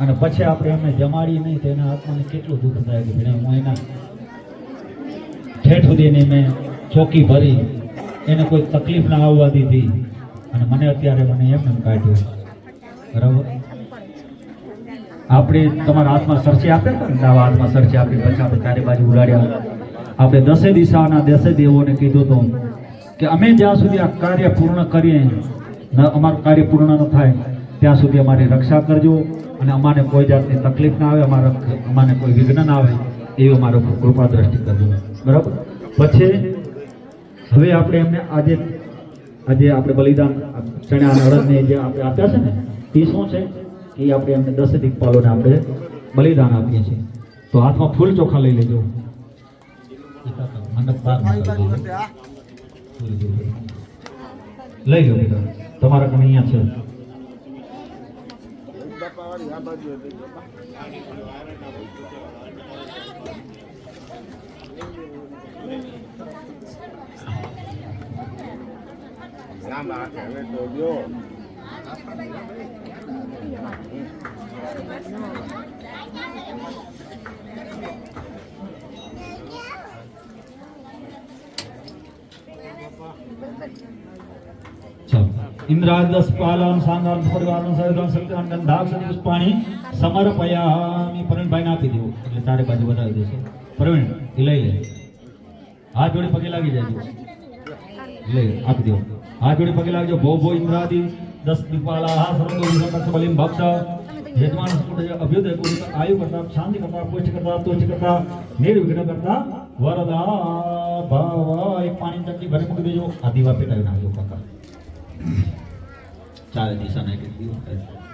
અને પછી આપણે એમને જમાડી નહીં તો એના આત્માને કેટલું દુઃખ થાય કે ભાઈ હું એના ઠેઠ સુધીની મેં ચોકી ભરી, એને કોઈ તકલીફ ના આવવા દીધી. અને મને અત્યારે મને એમ એમ કાઢ્યો બરાબર? આપણે તમારા હાથમાં સરસી આપે ને? દાવા હાથમાં સરસી આપી પછી આપણે ચારે બાજુ ઉડાડ્યા. આપણે દસે દિશાના દસે દેવોને કીધું હતું કે અમે જ્યાં સુધી આ કાર્ય પૂર્ણ કરીએ અમારું કાર્ય પૂર્ણ ન થાય, ત્યાં સુધી અમારી રક્ષા કરજો. અને અમારે કોઈ જાતની તકલીફ ના આવે, અમારા અમારે કોઈ વિઘ્ન ના આવે, એવી અમારો કૃપા દ્રષ્ટિ કરજો બરાબર? પછી હવે આપણે એમને આજે આજે આપણે બલિદાન ચણા અડદને જે આપણે આપ્યા છે ને તે શું છે? એ આપણે એમને દસ દીકપાલોને આપણે બલિદાન આપીએ છીએ. તો હાથમાં ફૂલ ચોખા લઈ લેજો. લઈ લો બેટા. તમારા કને અહીંયા છે. લાંબા હાથે હવે તો જો ચાલો ઇન્દ્રાદસ પાલન સાંગાર પરિવારન સહિતન સત્યાન ગંધાક્ષ પુષ્પાણી સમર્પયામિ પ્રવીણભાઈને આપી દેવું. એટલે તારે બાજુ બતાવી દેશે. પ્રવીણ એ લઈ લે. હાથ જોડે પગે લાગી જાય લે, આપી દેવો. હાથ જોડે પગે લાગજો ભો ભો ઇન્દ્રાદી દસ દીપાલા હા સર્વો ભક્ષ યજમાન અભ્યુદય કુલ આયુ કરતા શાંતિ કરતા પુષ્ટ કરતા તુષ્ટ કરતા નિર્વિઘ્ન કરતા વરદા ભાવ એક પાણી ચમચી ભરી મૂકી દેજો આ દીવા પેટાવી નાખજો કાકા ચાલે દિશાના એક દીવા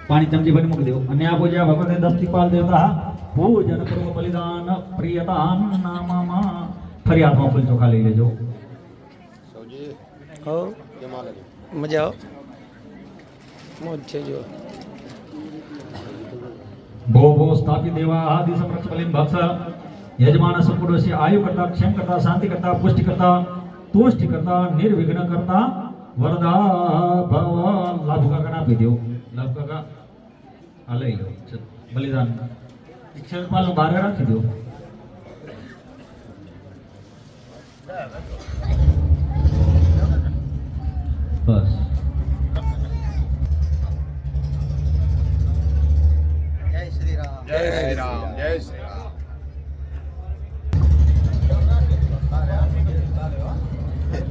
પાણી ચમચી ભરી મૂકી દેવો અને આ પૂજા ભગવતે દસ પાલ દેવતા પૂજન પૂર્વ બલિદાન પ્રિયતા નામામાં ફરી હાથમાં ફૂલ ચોખા લઈ લેજો મજા આવો મોજ છે જો ભો ભો સ્થાપિત દેવા આદિ સમરક્ષ બલિમ ભક્ષ યજમાન સંપૂર્ણ આયુ કરતા, ક્ષેમ કરતા, શાંતિ કરતા, પુષ્ટિ કરતા, તુષ્ટિ કરતા, નિર્વિઘ્ન કરતા, વરદા ભવ લાભ કાકા, આપી દેવો. લાભ કાકા. આ લઈ લો. બલિદાન. ક્ષેત્રપાલ બહાર રાખી દો.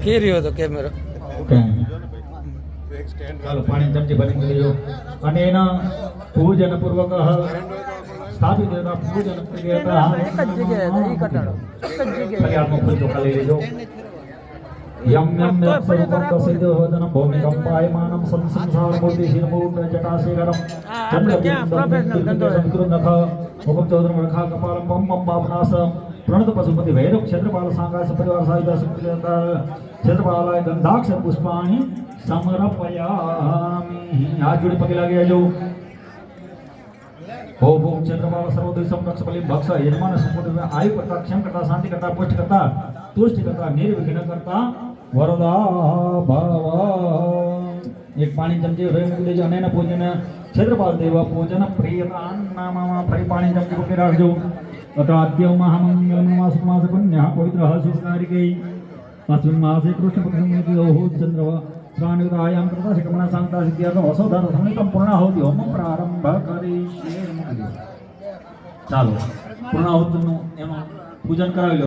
કે રહ્યો હતો કેમેરો. ચાલો પાણી ચમચી ભરી દેજો અને એના પૂજન પૂર્વક સ્થાપિત એના પૂજન ક્રિયા એક જ જગ્યાએ હતો, કટાડો. એક જ જગ્યાએ. ફરી હાથમાં ફૂલ ચોખા લઈ લેજો યમ યમ યમ સ્વરૂપમ કસિદો ભૌમિકમ પાયમાનમ સંસંસાર મૂર્તિ શિરમૂર્ત જટાશેખરમ આપણે ક્યાં professional ધંધો નખ મુખમ ચૌદ્રમ રખા કપાલમ પમ પમ પાપનાસ પ્રણત પશુપતિ ભૈરવ ક્ષેત્રપાલ સાંગાસ પરિવાર સાહિત્ય સુપ્રિયતા ક્ષેત્રપાલાય ગંધાક્ષ પુષ્પાણી સમર્પયામિ હાથ જોડી પગે લાગી જાજો ભો ભો ક્ષેત્રપાલ સર્વોદય સમક્ષ બલિ ભક્ષ યજમાન સંપૂર્ણ આયુ કરતા ક્ષમ કરતા શાંતિ કરતા પુષ્ટ કરતા તુષ્ટ કરતા નિર્વિઘ્ન કરતા વરદા ભાવ એક પાણી ચમચી રહી મૂકી દેજો અને પૂજન ક્ષેત્રપાલ દેવા પૂજન પ્રિયતા નામમાં ફરી પાણી ચમચી મૂકી રાખજો અતાદ્ય મહામંગલમ માસ માસ પુણ્ય પવિત્ર શુભકારી ગઈ अस्मिन् मासे कृष्णपक्षमितियोः चन्द्रव श्राणयुतायां कृता कमला शान्ता सिद्ध्यर्थं वसोधर समितं पूर्णाहुति होमं પ્રારંભ કરીશું ચાલો પૂર્ણાહુતિનું એમાં પૂજન કરાવી લો